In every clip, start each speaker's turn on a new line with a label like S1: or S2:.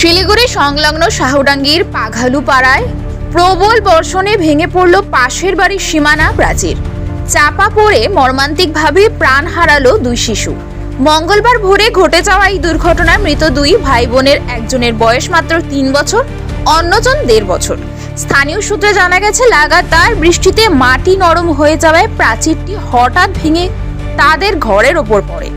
S1: শিলিগুড়ি সংলগ্ন শাহুডাঙ্গির পাঘালু পাড়ায় প্রবল বর্ষণে ভেঙে পড়ল পাশের বাড়ির সীমানা প্রাচীর। চাপা পড়ে মর্মান্তিকভাবে প্রাণ হারালো দুই শিশু। মঙ্গলবার ভোরে ঘটে যাওয়া এই দুর্ঘটনায় মৃত দুই ভাই বোনের একজনের বয়স মাত্র তিন বছর, অন্যজন দেড় বছর। স্থানীয় সূত্রে জানা গেছে, লাগাতার বৃষ্টিতে মাটি নরম হয়ে যাওয়ায় প্রাচীরটি হঠাৎ ভেঙে তাদের ঘরের ওপর পড়ে।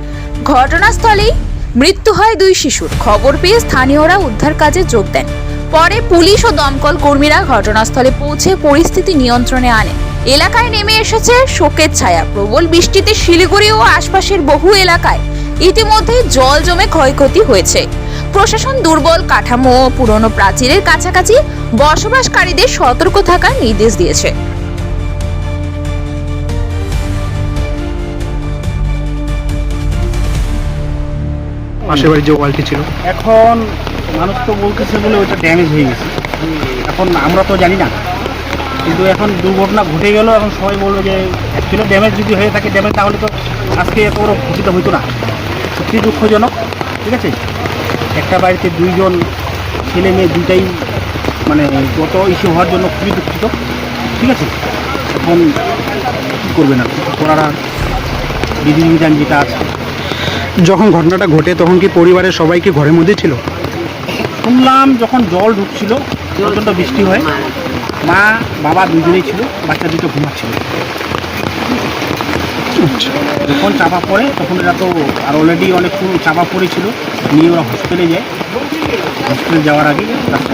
S1: ঘটনাস্থলেই মৃত্যু হয় দুই শিশুর। খবর পেয়ে স্থানীয়রা উদ্ধার কাজে যোগ দেন। পরে পুলিশ ও দমকল কর্মীরা ঘটনাস্থলে পৌঁছে পরিস্থিতি নিয়ন্ত্রণে আনে। এলাকায় নেমে এসেছে শোকের ছায়া। প্রবল বৃষ্টিতে শিলিগুড়ি ও আশপাশের বহু এলাকায় ইতিমধ্যেই জল জমে ক্ষয়ক্ষতি হয়েছে। প্রশাসন দুর্বল কাঠামো ও পুরনো প্রাচীরের কাছাকাছি বসবাসকারীদের সতর্ক থাকার নির্দেশ দিয়েছে।
S2: পাশের বাড়ির যে ওয়ালটি ছিল।
S3: এখন মানুষ তো বলতেছে বলে ওইটা ড্যামেজ হয়ে গেছে। এখন আমরা তো জানি না। কিন্তু এখন দুর্ঘটনা ঘটে গেল এখন সবাই বলল যে অ্যাকচুয়ালি ড্যামেজ যদি হয়ে থাকে ড্যামেজ তাহলে তো আজকে এত বড় ক্ষতিটা হইতো না। সত্যি দুঃখজনক, ঠিক আছে? একটা বাড়িতে দুইজন ছেলে মেয়ে দুইটাই মানে গত ইস্যু হওয়ার জন্য খুবই দুঃখিত, ঠিক আছে? এখন কী করবে না কিছু করার আর বিধিবিধান যেটা আছে
S2: যখন ঘটনাটা ঘটে, তখন কি পরিবারের সবাই কি ঘরের মধ্যে ছিল?
S3: শুনলাম যখন জল ঢুকছিল, প্রচণ্ড বৃষ্টি হয়। মা, বাবা দুজনেই ছিল, বাচ্চা দুটো ঘুমাচ্ছিল। যখন চাপা পড়ে, তখন এরা তো আর অলরেডি অনেক চাপা পড়েছিল। নিয়ে ওরা হসপিটালে যায়। হসপিটালে যাওয়ার আগে রাস্তা